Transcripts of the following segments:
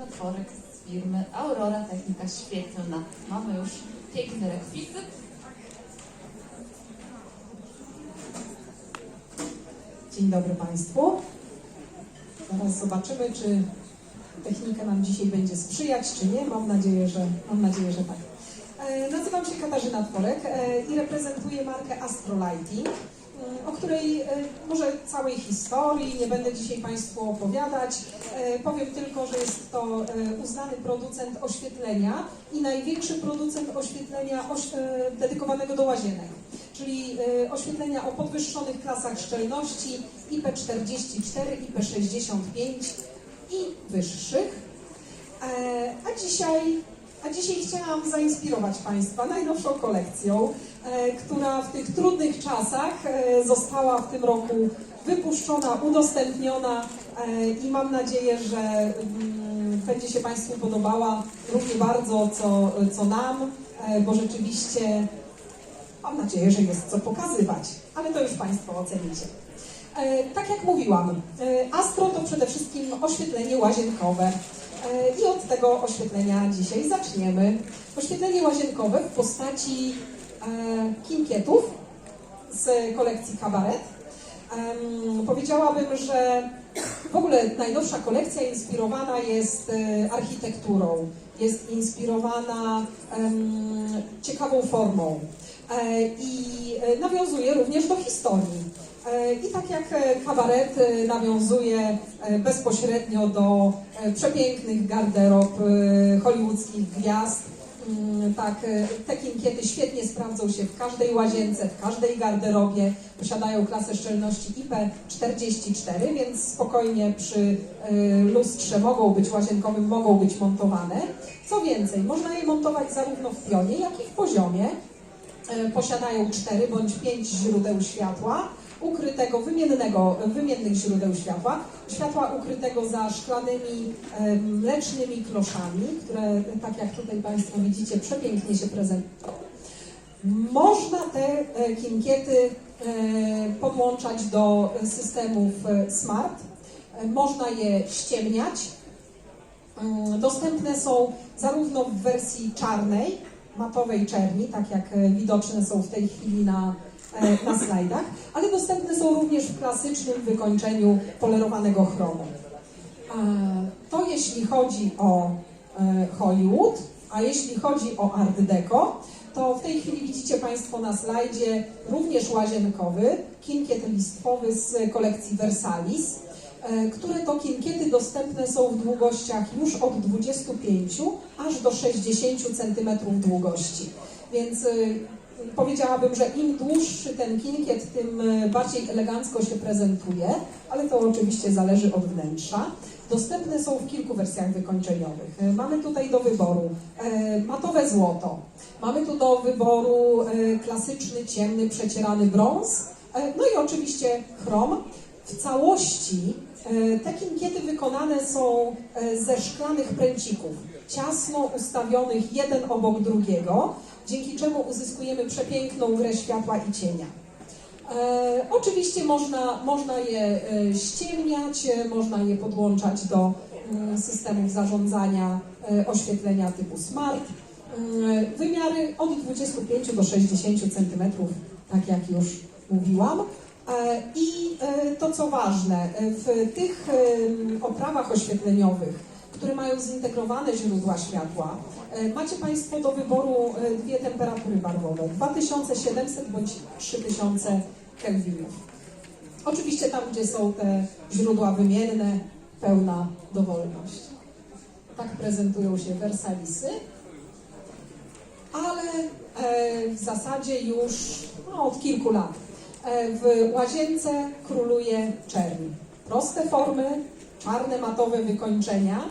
Otworek z firmy Aurora Technika Świetlna. Mamy już piękny rekwizyt. Dzień dobry Państwu. Zaraz zobaczymy, czy technika nam dzisiaj będzie sprzyjać, czy nie. Mam nadzieję, że, mam nadzieję, że tak. E, Nazywam się Katarzyna Tworek e, i reprezentuję markę Astrolighting, o której e, może całej historii nie będę dzisiaj Państwu opowiadać. E, Powiem tylko, że jest to e, uznany producent oświetlenia i największy producent oświetlenia oś- e, dedykowanego do łazienek czyli oświetlenia o podwyższonych klasach szczelności IP44, IP65 i wyższych. E, A dzisiaj, a dzisiaj chciałam zainspirować Państwa najnowszą kolekcją, e, która w tych trudnych czasach e, została w tym roku wypuszczona, udostępniona e, i mam nadzieję, że mm, będzie się Państwu podobała równie bardzo, co, co nam, e, bo rzeczywiście Mam nadzieję, że jest co pokazywać, ale to już Państwo ocenicie. E, tak jak mówiłam, e, Astro to przede wszystkim oświetlenie łazienkowe. E, I od tego oświetlenia dzisiaj zaczniemy. Oświetlenie łazienkowe w postaci e, kinkietów z kolekcji Kabaret. Powiedziałabym, że w ogóle najnowsza kolekcja inspirowana jest e, architekturą, jest inspirowana ciekawą formą e, i e, nawiązuje również do historii. E, I tak jak e, kabaret e, nawiązuje e, bezpośrednio do e, przepięknych garderob e, hollywoodzkich gwiazd, Tak, e, te kinkiety świetnie sprawdzą się w każdej łazience, w każdej garderobie. Posiadają klasę szczelności IP44, więc spokojnie przy e, lustrze mogą być łazienkowym, mogą być montowane. Co więcej, można je montować zarówno w pionie, jak i w poziomie. E, Posiadają 4 bądź 5 źródeł światła, ukrytego, wymiennego, wymiennych źródeł światła, światła ukrytego za szklanymi, mlecznymi kloszami, które, tak jak tutaj Państwo widzicie, przepięknie się prezentują. Można te e, kinkiety e, podłączać do systemów e, smart, można je ściemniać. Dostępne są zarówno w wersji czarnej, matowej czerni, tak jak widoczne są w tej chwili na, na slajdach, ale dostępne są również w klasycznym wykończeniu polerowanego chromu. E, To jeśli chodzi o e, Hollywood, a jeśli chodzi o Art Deco, to w tej chwili widzicie Państwo na slajdzie również łazienkowy, kinkiet listwowy z kolekcji Versalis, e, które to kinkiety dostępne są w długościach już od 25 aż do 60 cm długości. Więc powiedziałabym, że im dłuższy ten kinkiet, tym y, bardziej elegancko się prezentuje, ale to oczywiście zależy od wnętrza. Dostępne są w kilku wersjach wykończeniowych. Y, Mamy tutaj do wyboru e, matowe złoto, mamy tu do wyboru e, klasyczny, ciemny, przecierany brąz, e, no i oczywiście chrom. W całości e, te kinkiety wykonane są e, ze szklanych pręcików, ciasno ustawionych jeden obok drugiego, dzięki czemu uzyskujemy przepiękną grę światła i cienia. E, oczywiście można, można je e, ściemniać, e, można je podłączać do mm, systemów zarządzania e, oświetlenia typu smart. Wymiary od 25 do 60 cm, tak jak już mówiłam. I to co ważne, w tych oprawach oświetleniowych, które mają zintegrowane źródła światła, e, macie Państwo do wyboru e, dwie temperatury barwowe, 2700 bądź 3000 kelwinów. Oczywiście tam, gdzie są te źródła wymienne, pełna dowolność. Tak prezentują się Versalisy, ale e, w zasadzie już no, od kilku lat w łazience króluje czerń. Proste formy, czarne matowe wykończenia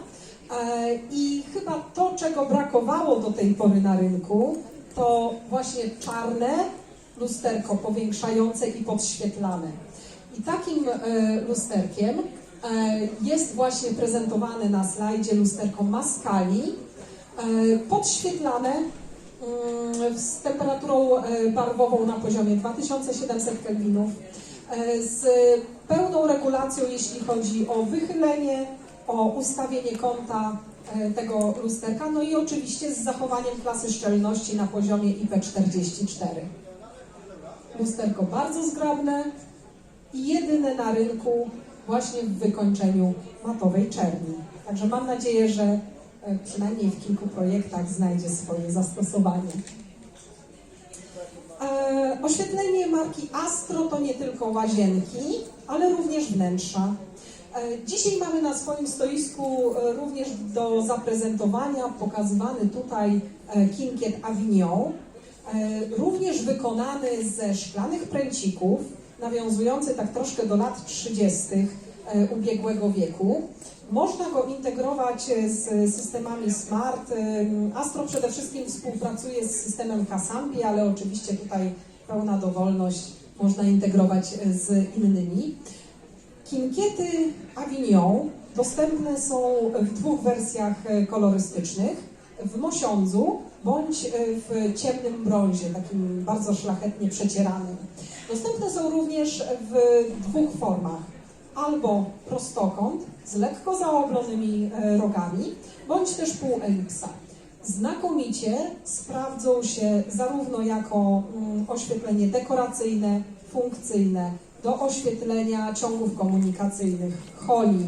i chyba to, czego brakowało do tej pory na rynku, to właśnie czarne lusterko powiększające i podświetlane. I takim e, lusterkiem e, jest właśnie prezentowane na slajdzie lusterko Mascali, e, podświetlane mm, z temperaturą e, barwową na poziomie 2700 kelwinów, e, z pełną regulacją, jeśli chodzi o wychylenie, o ustawienie kąta e, tego lusterka, no i oczywiście z zachowaniem klasy szczelności na poziomie IP44. Lusterko bardzo zgrabne i jedyne na rynku właśnie w wykończeniu matowej czerni. Także mam nadzieję, że e, przynajmniej w kilku projektach znajdzie swoje zastosowanie. E, Oświetlenie marki Astro to nie tylko łazienki, ale również wnętrza. E, Dzisiaj mamy na swoim stoisku e, również do zaprezentowania pokazywany tutaj e, Kinkiet Avignon, również wykonany ze szklanych pręcików, nawiązujący tak troszkę do lat 30. e, ubiegłego wieku. Można go integrować z systemami smart. Astro przede wszystkim współpracuje z systemem Casampi, ale oczywiście tutaj pełna dowolność można integrować z innymi. Kinkiety Avignon dostępne są w dwóch wersjach e, kolorystycznych. W mosiądzu bądź e, w ciemnym brązie, takim bardzo szlachetnie przecieranym. Dostępne są również w dwóch formach. Albo prostokąt z lekko zaoblonymi e, rogami, bądź też półelipsa. Znakomicie sprawdzą się zarówno jako mm, oświetlenie dekoracyjne, funkcyjne, do oświetlenia ciągów komunikacyjnych, holi.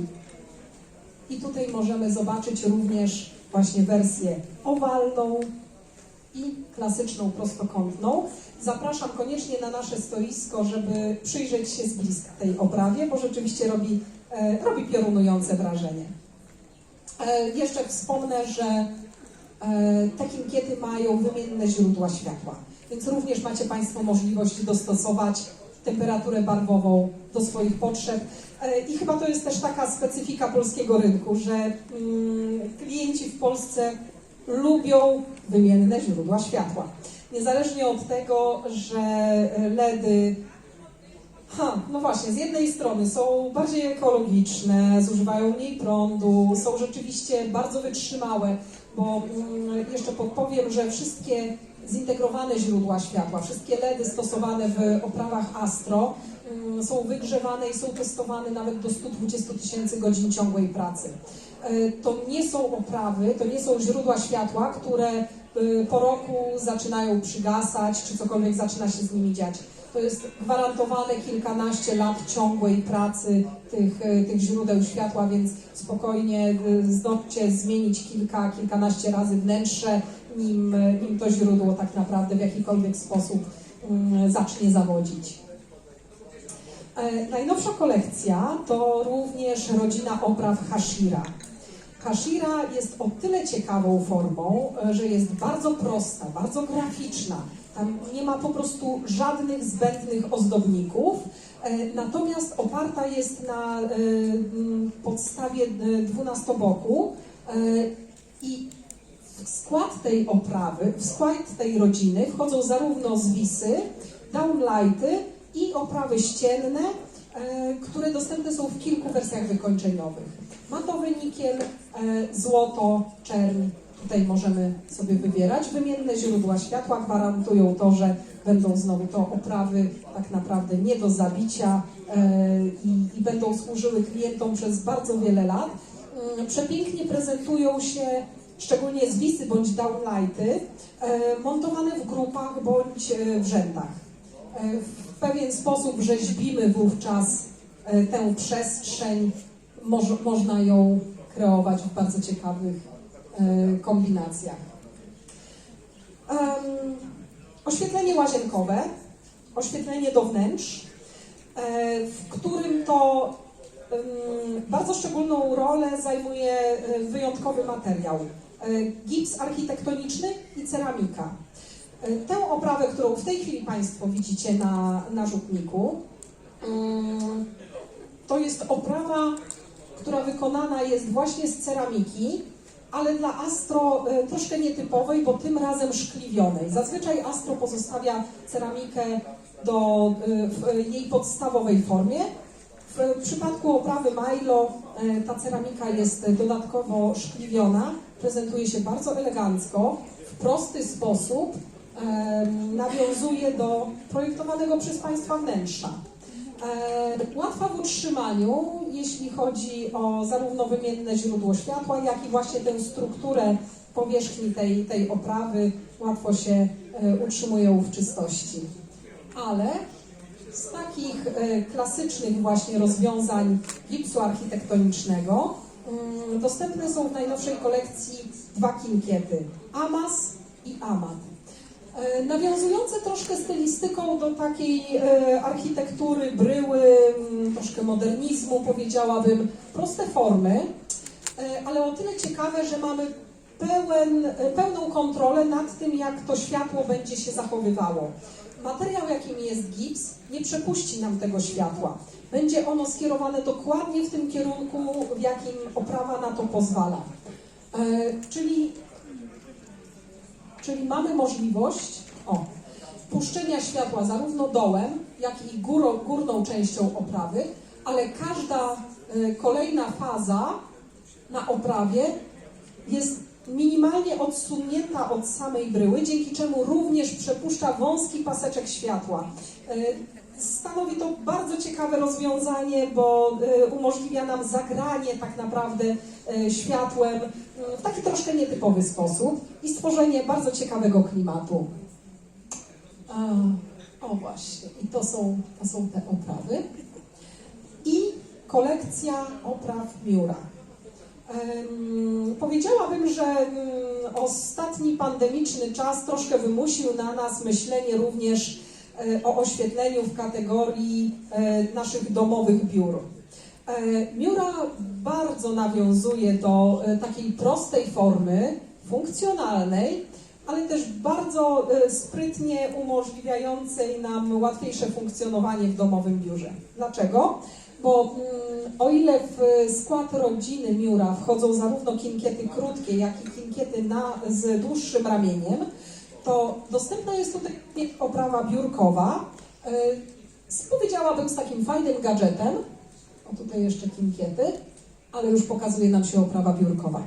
I tutaj możemy zobaczyć również właśnie wersję owalną i klasyczną prostokątną. Zapraszam koniecznie na nasze stoisko, żeby przyjrzeć się z bliska tej oprawie, bo rzeczywiście robi, e, robi piorunujące wrażenie. E, jeszcze wspomnę, że e, te kinkiety mają wymienne źródła światła, więc również macie Państwo możliwość dostosować temperaturę barwową do swoich potrzeb. E, I chyba to jest też taka specyfika polskiego rynku, że mm, klienci w Polsce lubią wymienne źródła światła. Niezależnie od tego, że LEDy Ha, no właśnie, z jednej strony są bardziej ekologiczne, zużywają mniej prądu, są rzeczywiście bardzo wytrzymałe, bo mm, jeszcze podpowiem, że wszystkie zintegrowane źródła światła, wszystkie LEDy stosowane w oprawach Astro mm, są wygrzewane i są testowane nawet do 120 tysięcy godzin ciągłej pracy. E, To nie są oprawy, to nie są źródła światła, które y, po roku zaczynają przygasać, czy cokolwiek zaczyna się z nimi dziać. To jest gwarantowane kilkanaście lat ciągłej pracy tych, e, tych źródeł światła, więc spokojnie e, zdążcie zmienić kilka, kilkanaście razy wnętrze, nim, nim to źródło tak naprawdę w jakikolwiek sposób mm, zacznie zawodzić. E, Najnowsza kolekcja to również rodzina opraw Hashira. Hashira jest o tyle ciekawą formą, e, że jest bardzo prosta, bardzo graficzna. Tam nie ma po prostu żadnych zbędnych ozdobników, e, natomiast oparta jest na podstawie dwunastoboku i w skład tej oprawy, w skład tej rodziny wchodzą zarówno zwisy, downlighty i oprawy ścienne, e, które dostępne są w kilku wersjach wykończeniowych. Matowy nikiel, e, złoto, czerń. Tutaj możemy sobie wybierać. Wymienne źródła światła gwarantują to, że będą znowu to oprawy tak naprawdę nie do zabicia e, i, i będą służyły klientom przez bardzo wiele lat. Mm, Przepięknie prezentują się szczególnie zwisy bądź downlighty, e, montowane w grupach bądź e, w rzędach. E, W pewien sposób rzeźbimy wówczas tę przestrzeń, moż, można ją kreować w bardzo ciekawych kombinacjach. Oświetlenie łazienkowe, oświetlenie do wnętrz, w którym to bardzo szczególną rolę zajmuje wyjątkowy materiał. E, Gips architektoniczny i ceramika. E, Tę oprawę, którą w tej chwili Państwo widzicie na, na rzutniku, mm, to jest oprawa, która wykonana jest właśnie z ceramiki, ale dla Astro e, troszkę nietypowej, bo tym razem szkliwionej. Zazwyczaj Astro pozostawia ceramikę do, w jej podstawowej formie. W przypadku oprawy Milo e, ta ceramika jest dodatkowo szkliwiona, prezentuje się bardzo elegancko, w prosty sposób nawiązuje do projektowanego przez Państwa wnętrza. E, Łatwa w utrzymaniu, jeśli chodzi o zarówno wymienne źródło światła, jak i właśnie tę strukturę powierzchni tej, tej oprawy, łatwo się e, utrzymuje ją w czystości. Ale z takich e, klasycznych właśnie rozwiązań gipsu architektonicznego mm, dostępne są w najnowszej kolekcji dwa kinkiety, Amas i Amat. E, Nawiązujące troszkę stylistyką do takiej e, architektury bryły, mm, troszkę modernizmu powiedziałabym, proste formy, ale o tyle ciekawe, że mamy pełen, pełną kontrolę nad tym, jak to światło będzie się zachowywało. Materiał, jakim jest gips, nie przepuści nam tego światła. Będzie ono skierowane dokładnie w tym kierunku, w jakim oprawa na to pozwala. E, czyli Czyli mamy możliwość o, puszczenia światła zarówno dołem, jak i górną częścią oprawy, ale każda y, kolejna faza na oprawie jest minimalnie odsunięta od samej bryły, dzięki czemu również przepuszcza wąski paseczek światła. Y, Stanowi to bardzo ciekawe rozwiązanie, bo y, umożliwia nam zagranie tak naprawdę y, światłem w taki troszkę nietypowy sposób i stworzenie bardzo ciekawego klimatu. O właśnie, i to są, to są te oprawy. I kolekcja opraw Miura. Powiedziałabym, że ostatni pandemiczny czas troszkę wymusił na nas myślenie również e, o oświetleniu w kategorii e, naszych domowych biur. E, Miura bardzo nawiązuje do takiej prostej formy, funkcjonalnej, ale też bardzo sprytnie umożliwiającej nam łatwiejsze funkcjonowanie w domowym biurze. Dlaczego? Bo mm, o ile w skład rodziny Miura wchodzą zarówno kinkiety krótkie, jak i kinkiety na, z dłuższym ramieniem, to dostępna jest tutaj oprawa biurkowa, z, powiedziałabym z takim fajnym gadżetem, o tutaj jeszcze kinkiety, ale już pokazuje nam się oprawa biurkowa.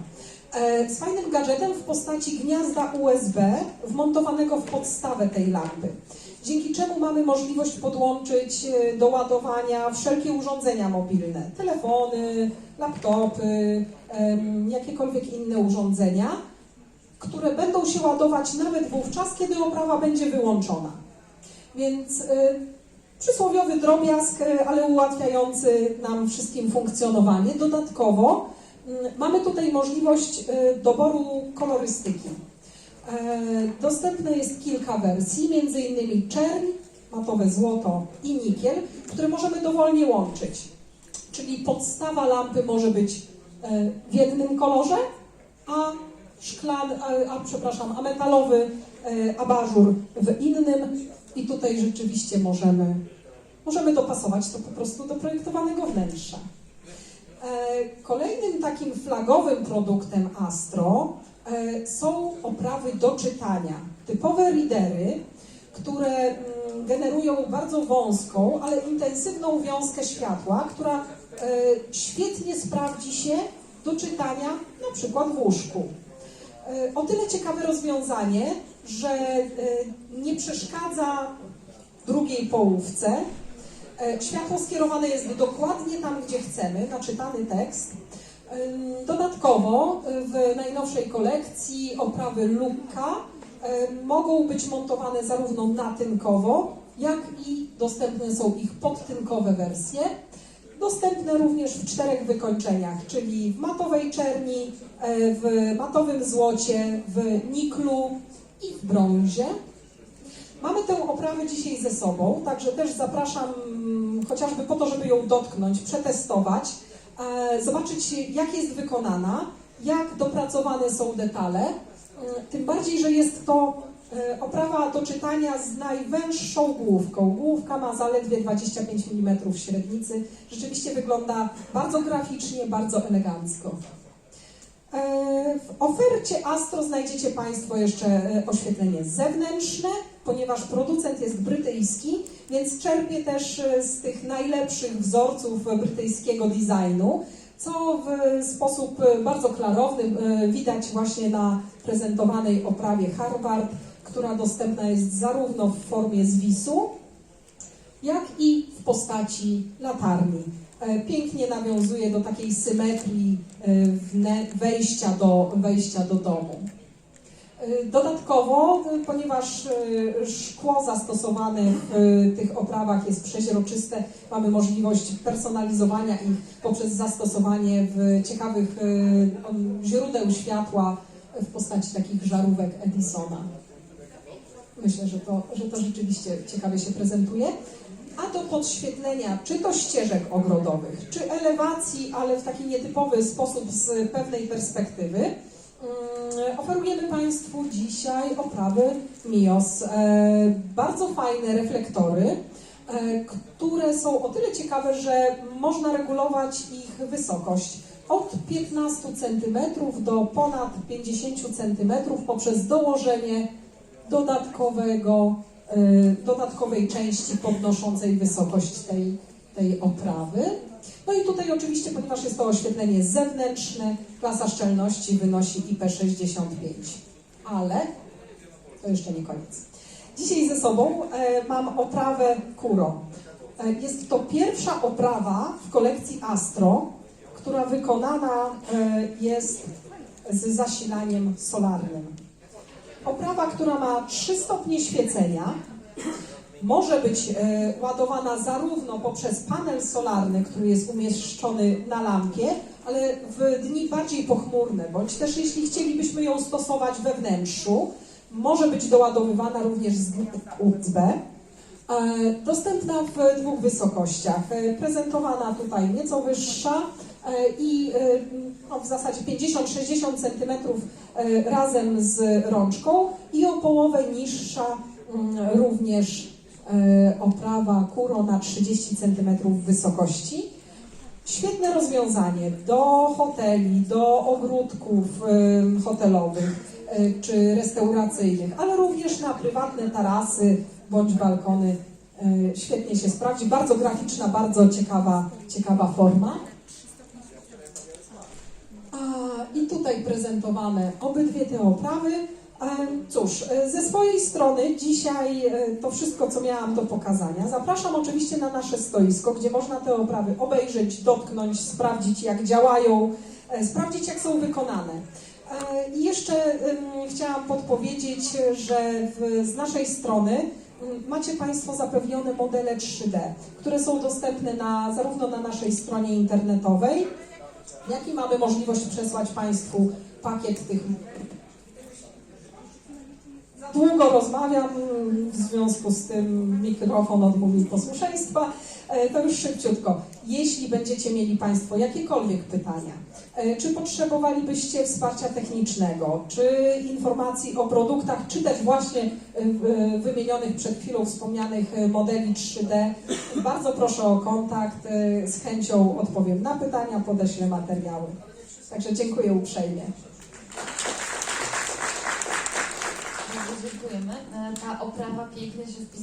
E, Z fajnym gadżetem w postaci gniazda USB wmontowanego w podstawę tej lampy. Dzięki czemu mamy możliwość podłączyć e, do ładowania wszelkie urządzenia mobilne, telefony, laptopy, jakiekolwiek inne urządzenia, które będą się ładować nawet wówczas, kiedy oprawa będzie wyłączona. Więc y, przysłowiowy drobiazg, y, ale ułatwiający nam wszystkim funkcjonowanie. Dodatkowo y, mamy tutaj możliwość doboru kolorystyki. E, Dostępne jest kilka wersji, innymi czerń, matowe złoto i nikiel, które możemy dowolnie łączyć. Czyli podstawa lampy może być e, w jednym kolorze, a szklany, a, a przepraszam, a metalowy e, abażur w innym i tutaj rzeczywiście możemy, możemy dopasować to po prostu do projektowanego wnętrza. Kolejnym takim flagowym produktem Astro są oprawy do czytania. Typowe readery, które mm, generują bardzo wąską, ale intensywną wiązkę światła, która e, świetnie sprawdzi się do czytania na przykład w łóżku. E, O tyle ciekawe rozwiązanie, że e, nie przeszkadza drugiej połówce. E, Światło skierowane jest dokładnie tam, gdzie chcemy, na czytany tekst. Dodatkowo e, w najnowszej kolekcji oprawy Luka mogą być montowane zarówno natynkowo, jak i dostępne są ich podtynkowe wersje. Dostępne również w czterech wykończeniach, czyli w matowej czerni, e, w matowym złocie, w niklu i w brązie. Mamy tę oprawę dzisiaj ze sobą, także też zapraszam mm, chociażby po to, żeby ją dotknąć, przetestować, zobaczyć jak jest wykonana, jak dopracowane są detale. Mm, Tym bardziej, że jest to e, oprawa do czytania z najwęższą główką. Główka ma zaledwie 25 mm średnicy. Rzeczywiście wygląda bardzo graficznie, bardzo elegancko. E, W ofercie Astro znajdziecie Państwo jeszcze e, oświetlenie zewnętrzne, ponieważ producent jest brytyjski, więc czerpie też e, z tych najlepszych wzorców brytyjskiego designu, co w sposób bardzo klarowny widać właśnie na prezentowanej oprawie Harvard, która dostępna jest zarówno w formie zwisu, jak i postaci latarni. E, Pięknie nawiązuje do takiej symetrii e, wejścia do, wejścia do domu. E, Dodatkowo, ponieważ szkło zastosowane w tych oprawach jest przeźroczyste, mamy możliwość personalizowania ich poprzez zastosowanie w ciekawych źródeł światła w postaci takich żarówek Edisona. Myślę, że to, że to rzeczywiście ciekawie się prezentuje. A do podświetlenia, czy to ścieżek ogrodowych, czy elewacji, ale w taki nietypowy sposób z pewnej perspektywy, mm, oferujemy Państwu dzisiaj oprawy MIOS. E, bardzo fajne reflektory, e, które są o tyle ciekawe, że można regulować ich wysokość od 15 cm do ponad 50 cm poprzez dołożenie dodatkowego, dodatkowej części podnoszącej wysokość tej, tej oprawy. No i tutaj oczywiście, ponieważ jest to oświetlenie zewnętrzne, klasa szczelności wynosi IP65. Ale to jeszcze nie koniec. Dzisiaj ze sobą e, mam oprawę Kuro. E, jest to pierwsza oprawa w kolekcji Astro, która wykonana e, jest z zasilaniem solarnym. Oprawa, która ma 3 stopnie świecenia, może być e, ładowana zarówno poprzez panel solarny, który jest umieszczony na lampie, ale w dni bardziej pochmurne, bądź też jeśli chcielibyśmy ją stosować we wnętrzu, może być doładowywana również z USB. E, Dostępna w dwóch wysokościach. E, Prezentowana tutaj nieco wyższa e, i no, w zasadzie 50-60 cm razem z rączką i o połowę niższa mm, również oprawa Kuro na 30 cm wysokości. Świetne rozwiązanie do hoteli, do ogródków hotelowych czy restauracyjnych, ale również na prywatne tarasy bądź balkony. E, Świetnie się sprawdzi. Bardzo graficzna, bardzo ciekawa, ciekawa forma. A, I tutaj prezentowane obydwie te oprawy. E, Cóż, e, ze swojej strony dzisiaj to wszystko, co miałam do pokazania. Zapraszam oczywiście na nasze stoisko, gdzie można te oprawy obejrzeć, dotknąć, sprawdzić jak działają, sprawdzić jak są wykonane. I jeszcze chciałam podpowiedzieć, że z naszej strony macie Państwo zapewnione modele 3D, które są dostępne na, zarówno na naszej stronie internetowej, jak i mamy możliwość przesłać Państwu pakiet tych. Długo rozmawiam, w związku z tym mikrofon odmówił posłuszeństwa. E, To już szybciutko. Jeśli będziecie mieli Państwo jakiekolwiek pytania, e, czy potrzebowalibyście wsparcia technicznego, czy informacji o produktach, czy też właśnie e, wymienionych przed chwilą wspomnianych modeli 3D, bardzo proszę o kontakt. Z chęcią odpowiem na pytania, podeślę materiały. Także dziękuję uprzejmie. Bardzo dziękujemy. Ta oprawa pięknie się wpisuje.